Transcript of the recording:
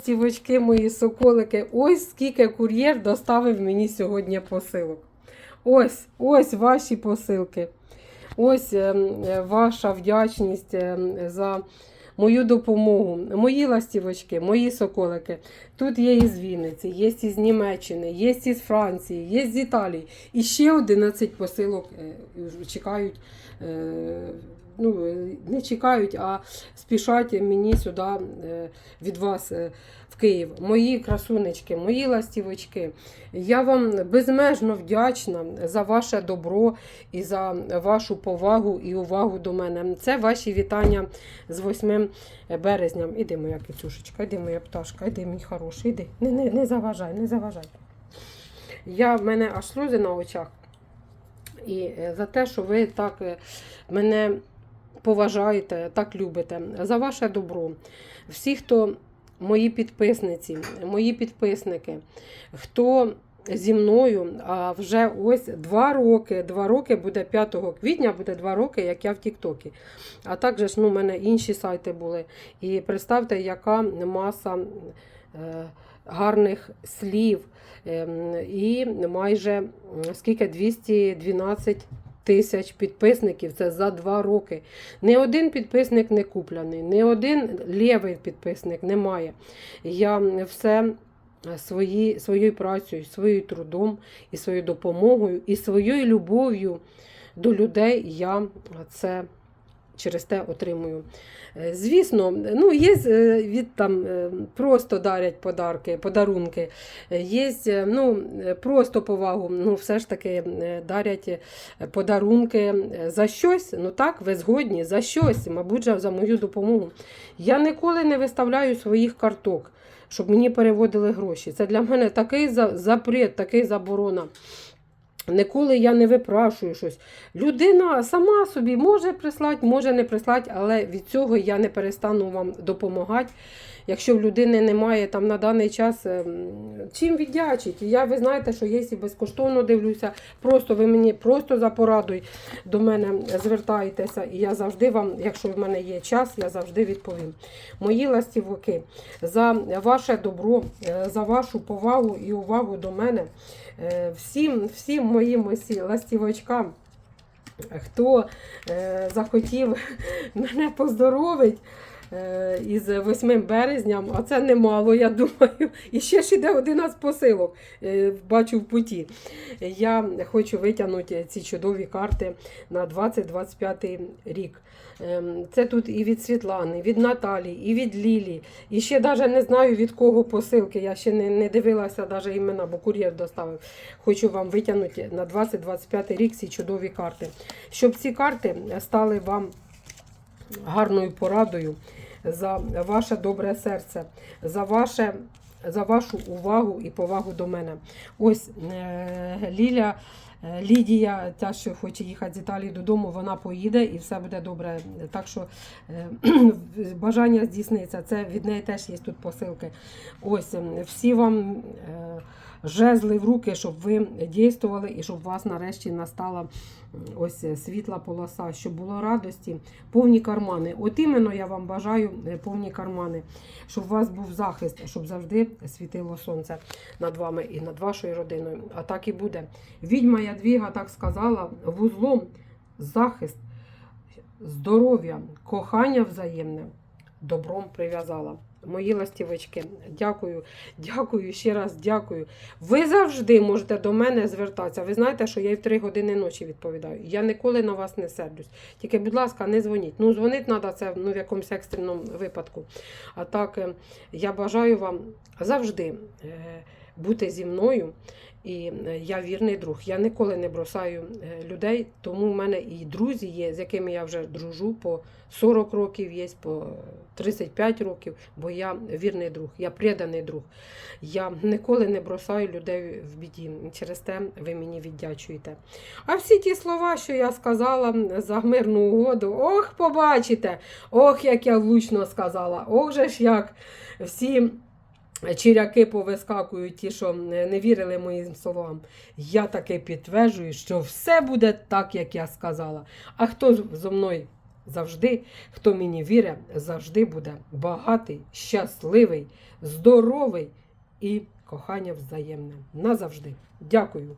ластівочки, мої соколики. Ось скільки кур'єр доставив мені сьогодні посилок. Ось, ось ваші посилки. Ось ем, е, ваша вдячність ем, за мою допомогу. Мої ластівочки, мої соколики. Тут є із Вінниці, є із Німеччини, є із Франції, є з Італії. І ще 11 посилок е, чекають. Е, Ну, е, не чекають, а спішать мені сюди е, від вас е, в Київ. Мої красунечки, мої ластівочки. Я вам безмежно вдячна за ваше добро і за вашу повагу і увагу до мене. Це ваші вітання з 8 березня. Іди, моя кицюшечка, іди, моя пташка, іди, мій хороший, іди. Не, не, не заважай, не заважай. Я, в мене аж сльози на очах. І е, за те, що ви так е, мене поважаєте, так любите, за ваше добро. Всі, хто мої підписниці, мої підписники, хто зі мною, а вже ось два роки, два роки буде 5 квітня, буде два роки, як я в Тіктокі. А також ну, у мене інші сайти були. І представте, яка маса е, гарних слів. Ем, І майже скільки 212 тисяч підписників. Це за два роки. Ні один підписник не куплений, ні один лівий підписник немає. Я все свої, своєю працею, своїм трудом і своєю допомогою, і своєю любов'ю до людей я це через те отримую. Е, Звісно, ну, є е, від там е, просто дарять подарки, подарунки, є ну, просто повагу, ну, все ж таки дарять подарунки за щось. Ну так, ви згодні, за щось, мабуть, за мою допомогу. Я ніколи не виставляю своїх карток, щоб мені переводили гроші. Це для мене такий запрет, такий заборона. Ніколи я не випрашую щось. Людина сама собі може прислати, може не прислати, але від цього я не перестану вам допомагати. Якщо в людини немає там на даний час ем, чим віддячить. Я ви знаєте, що є і безкоштовно дивлюся. Просто ви мені просто за порадою до мене звертаєтеся, і я завжди вам, якщо в мене є час, я завжди відповім. Мої ластівки, за ваше добро, е, за вашу повагу і увагу до мене. Е, Всім, всім моїм усі ластівочкам, хто е, захотів мене поздоровити е, із 8 березням, а це немало, я думаю. І ще ж іде 11 посилок, е, бачу в путі. Я хочу витягнути ці чудові карти на 2025 рік. Ем, Це тут і від Світлани, від Наталі, і від Лілі. І ще навіть не знаю від кого посилки. Я ще не, не дивилася навіть імена, бо кур'єр доставив. Хочу вам витягнути на 2025 рік ці чудові карти. Щоб ці карти стали вам гарною порадою за ваше добре серце, за ваше. За вашу увагу і повагу до мене. Ось е, Ліля, е, Лідія, та, що хоче їхати з Італії додому, вона поїде і все буде добре. Так що е, бажання здійсниться. Це від неї теж є тут посилки. Ось ем, всі вам жезли в руки, щоб ви дійствували і щоб у вас нарешті настала ось е, світла полоса, щоб було радості, повні кармани. От іменно я вам бажаю е, повні кармани, щоб у вас був захист, щоб завжди світило сонце над вами і над вашою родиною. А так і буде. Відьма Ядвіга так сказала: вузлом захист, здоров'я, кохання взаємне, добром прив'язала. Мої ластівочки, дякую, дякую, ще раз дякую. Ви завжди можете до мене звертатися. Ви знаєте, що я і в 3 години ночі відповідаю. Я ніколи на вас не сердюсь. Тільки, будь ласка, не дзвоніть. Ну, дзвонити треба це ну, в якомусь екстреному випадку. А так, е, я бажаю вам завжди е, бути зі мною. І е, я вірний друг. Я ніколи не бросаю е, людей, тому в мене і друзі є, з якими я вже дружу по 40 років, є по 35 років, бо я вірний друг, я преданий друг. Я ніколи не бросаю людей в біді. Через те ви мені віддячуєте. А всі ті слова, що я сказала за мирну угоду, ох, побачите! Ох, як я влучно сказала, ох же ж як всі. Чиряки повискакують ті, що не вірили моїм словам. Я таки підтверджую, що все буде так, як я сказала. А хто зо мною завжди, хто мені вірить, завжди буде багатий, щасливий, здоровий і кохання взаємне. Назавжди. Дякую.